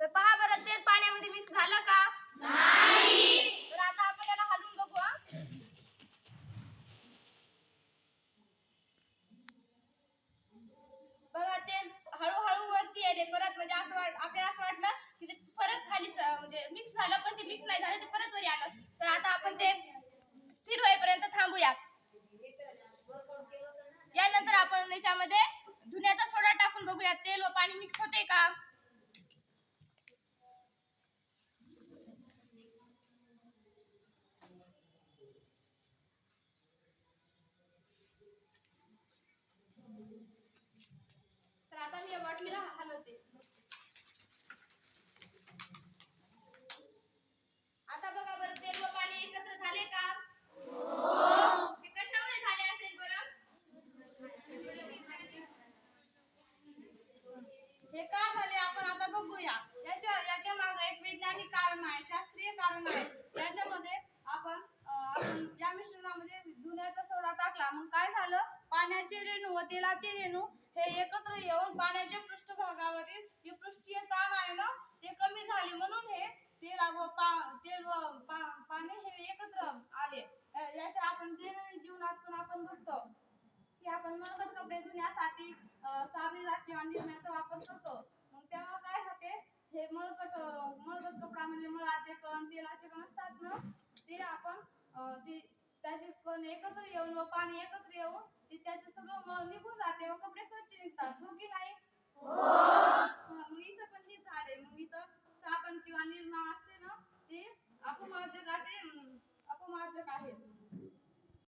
तर पहा बर तेल पाण्यामध्ये मिक्स झालं का? नाही. तर आता आपण त्याला हलवून बघू हा. बघा तेल हळूहळू वरती आले. परत म्हणजे असं वाट आपल्याला असं वाटलं नाही झालं ते परत वरी आलं. तर आता आपण ते स्थिर होईपर्यंत थांबूया. यानंतर आपण याच्यामध्ये धुण्याचा सोडा टाकून बघूया. तेल व पाणी मिक्स होते का? तर आता मी या बाटलीला हलवते आता बघा बरं तेल व पाणी एकत्र झाले का हे कशामुळे झाले असेल बरं हे का झाले आपण आता बघूया याच्या याच्या मागे एक वैज्ञानिक कारण आहे शास्त्रीय कारण आहे याच्यामध्ये आपण अं, आपण या मिश्रणामध्ये धुण्याचा सोडा टाकला मग काय झालं पाण्याचे रेणू व तेलाचे रेणू हे एकत्र येऊन पाण्याच्या पृष्ठभागावरील जे पृष्ठीय ताण आहे ना ते कमी झाले. म्हणून हे तेल व पा तेल व पाणी हे एकत्र आले. याच्या आपण दैनंदिन जीवनात पण आपण बघतो की आपण मळकट कपडे धुण्यासाठी साबणीला किंवा निरम्याचा वापर करतो. मग तेव्हा काय होते? हे मळकट मळकट कपडा म्हणजे मळाचे कण तेलाचे कण असतात ना ते आपण ते त्याचे कण एकत्र येऊन व पाणी एकत्र येऊन ते त्याचं सगळं मळ निघून जाते व कपडे स्वच्छ निघतात. हो की नाही हा, मग इथं पण हेच झाले मग इथं साबण किंवा निरमा असते ना ते अपमार्जकाचे अपमार्जक आहेत.